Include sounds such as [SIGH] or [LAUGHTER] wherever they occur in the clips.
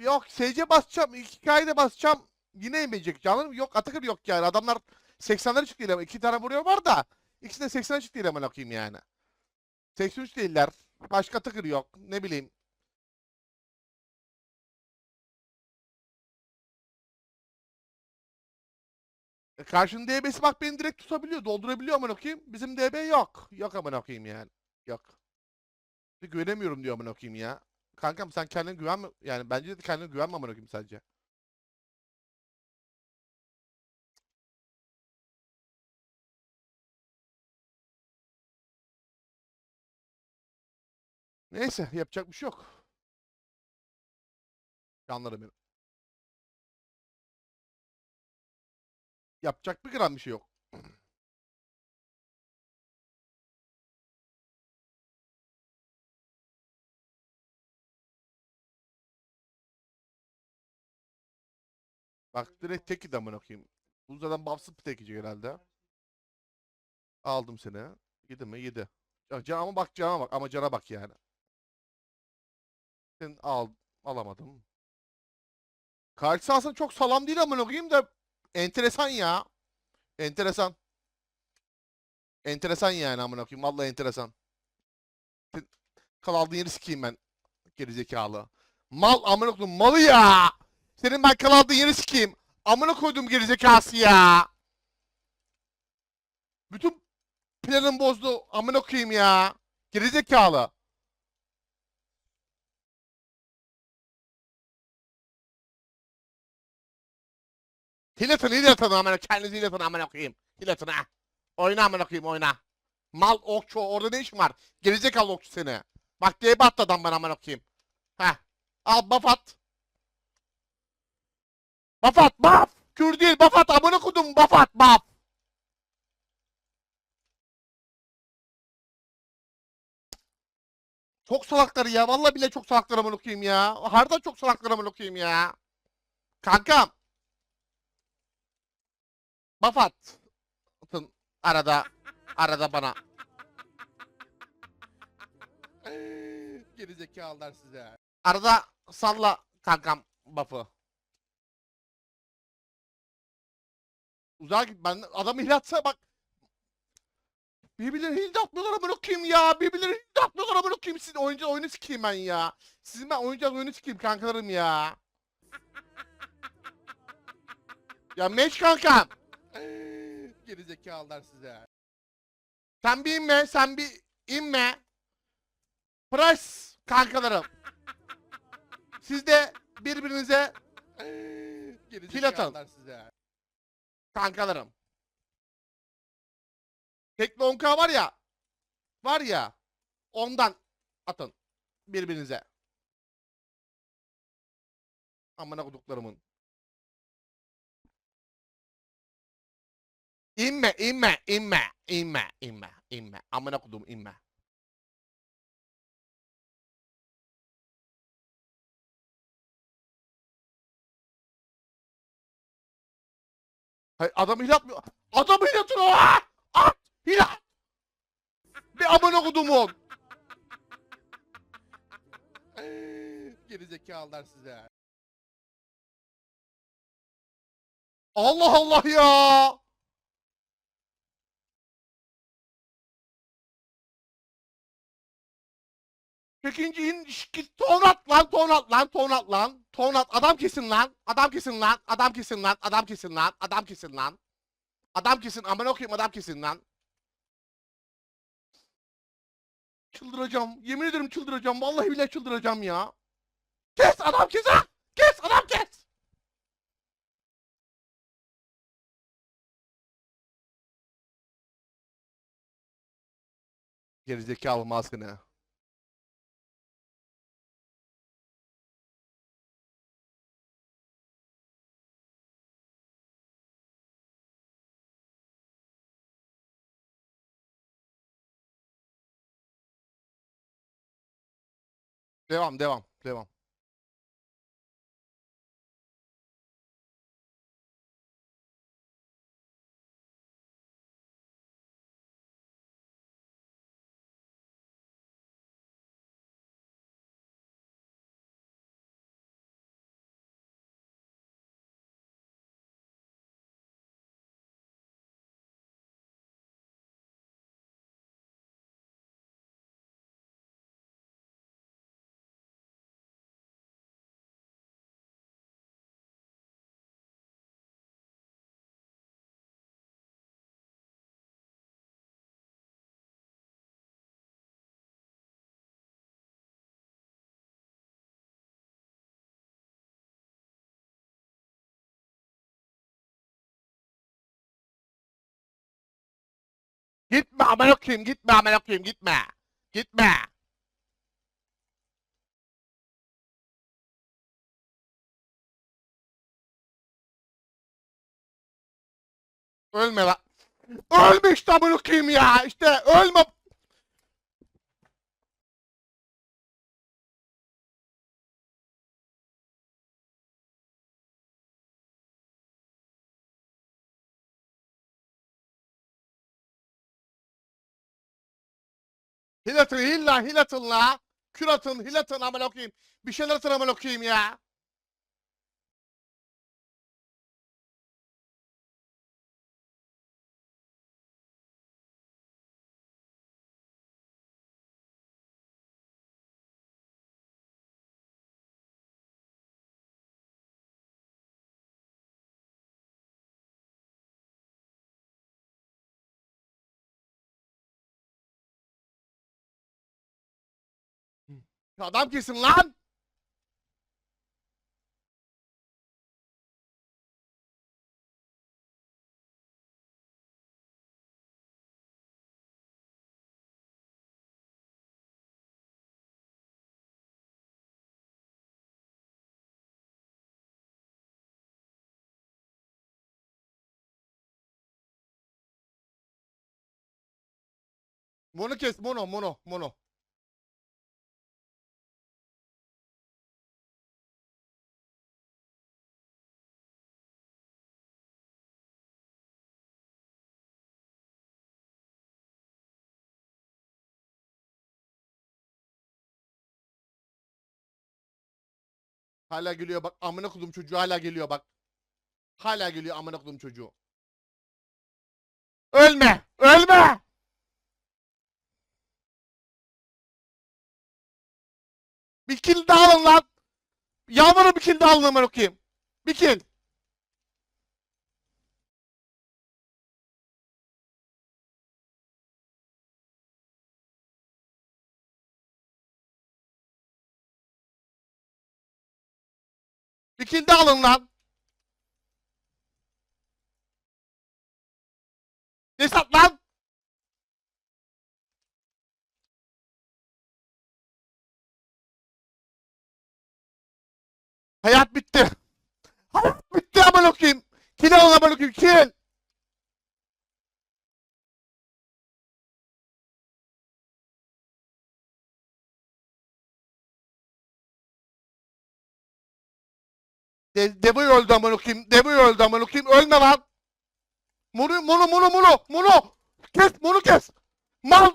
yok SC basacağım. iki kayda basacağım. Yine inmeyecek canım. Yok Atakır yok yani. Adamlar 80'lere çıktı ama. iki tane vuruyor var da. İkisi de 80'e çıktı ama okuyayım yani. 83 değiller. Başka Atakır yok. Ne bileyim. E karşının DB'si bak beni direkt tutabiliyor. Doldurabiliyor aman okuyayım. Bizim DB yok. Yok aman okuyayım yani. Yok. Güvenemiyorum diyor aman okuyayım ya. Kankam sen kendine güvenme. Yani bence de kendine güvenme aman okuyayım sadece. Neyse yapacak bir şey yok. Canlarım benim. Yapacak bir gram bir şey yok. [CLEARS THROAT] Bak direkt teki de amına koyayım. Bu zaten buffsız bir tekici herhalde. Aldım seni. Yedi mi? Yedi. Ya Can ama bak cana bak ama cana bak yani. Sen al alamadım. Karşı aslında çok salam değil amına koyayım da enteresan ya. Enteresan. Enteresan yani amına koyayım. Vallahi enteresan. Kal aldığın yeri sikeyim ben. Gerizekalı. Mal amına koydum malı ya. Senin ben kal aldığın yeri sikeyim. Amına koydum gerizekası ya. Bütün planım bozdu. Amına koyayım ya. Gerizekalı. Hile tanı, hile tanı amına kendinizi hile tanı amına koyayım. Hile ha. Oyna amına koyayım oyna. Mal okçu orada ne işin var? Gerizekalı okçu seni. Bak diye battı adam bana amına koyayım. Heh. Al buff at. Buff at buff. Kür değil buff at amına koydum buff at buff. Çok salaklar ya. Vallahi bile çok salaklar amına koyayım ya. Harbiden çok salaklar amına koyayım ya. Kankam. Buff at. Atın arada arada bana. Gerizekalılar size. Arada salla kankam buff'ı. Uzağa git. Ben adam ihlatsa bak. Birbirleri hiç atmıyorlar amına koyayım ya. Birbirleri hiç atmıyorlar amına koyayım. Sizin oyuncu oyunu sikeyim ben ya. Sizin ben oyuncak oyunu sikeyim kankalarım ya. ya meç kankam. Gerizekalılar size. Sen bir inme, sen bir inme. Price kankalarım. Siz de birbirinize pil atın. size. Kankalarım. Tekno 10K var ya. Var ya. Ondan atın. Birbirinize. Amına koduklarımın. İnme, inme, inme, inme, inme, inme. Amına kodum inme. Hayır adam hile atmıyor. Adam hile atıyor. Aa! At! Hile at! Bir amına kodumun. Gerizekalılar size. Allah Allah ya! Çekince in şş, git tonat lan tonat lan tonat lan tonat adam kesin lan adam kesin lan adam kesin lan adam kesin lan adam kesin lan. Adam kesin amına koyayım adam kesin lan. Çıldıracağım yemin ederim çıldıracağım vallahi billahi çıldıracağım ya. Kes adam kes ha! Kes adam kes! Gerizekalı maskını. Devam devam devam. Gitme aman okuyayım gitme aman okuyayım gitme. Gitme. Ölme lan. Ölme işte aman okuyayım ya. İşte ölme. Hil atın hilla hil atın la. Kür atın hil atın aman okuyayım. Bir şeyler atın okuyayım ya. Adam kesin lan. Mono kes mono mono mono. Hala geliyor bak amına kodum çocuğu hala geliyor bak. Hala geliyor amına kodum çocuğu. Ölme! Ölme! Bir kill daha alın lan. Yalvarırım bir kill daha alın amına okuyayım. Bir kill. Daha alın lan. Desat lan. Hayat bitti. Hayat bitti aman okuyayım. Kill alın aman okuyayım. Kill. De Devo'yu öldü aman okuyayım. Devo'yu öldü aman okuyayım. Ölme lan. Mono mono mono mono mono. Kes mono kes. Mal.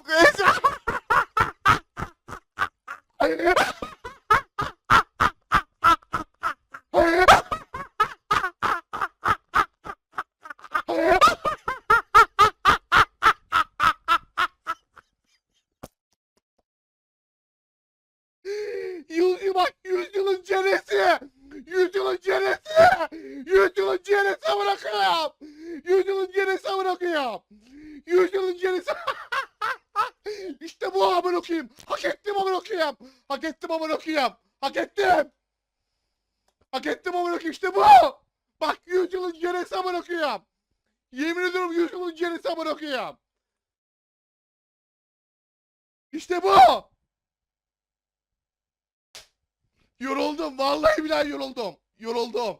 Yüzyıl [LAUGHS] bak yüzyılın çenesi. Yüzyılın çenesi. Yüzyılın çenesi bırakıyorum. Yüzyılın çenesi bırakıyorum. Yüzyılın çenesi. işte bu amına okuyayım. Hak ettim amına okuyayım. Hak ettim amına okuyayım. Hak ettim. Hak ettim amına okuyayım. İşte bu. Bak yüzyılın çenesi amına okuyayım. Yemin ediyorum yüzyılın çenesi amına okuyayım. İşte bu. Yoruldum. Vallahi billahi yoruldum. Yoruldum.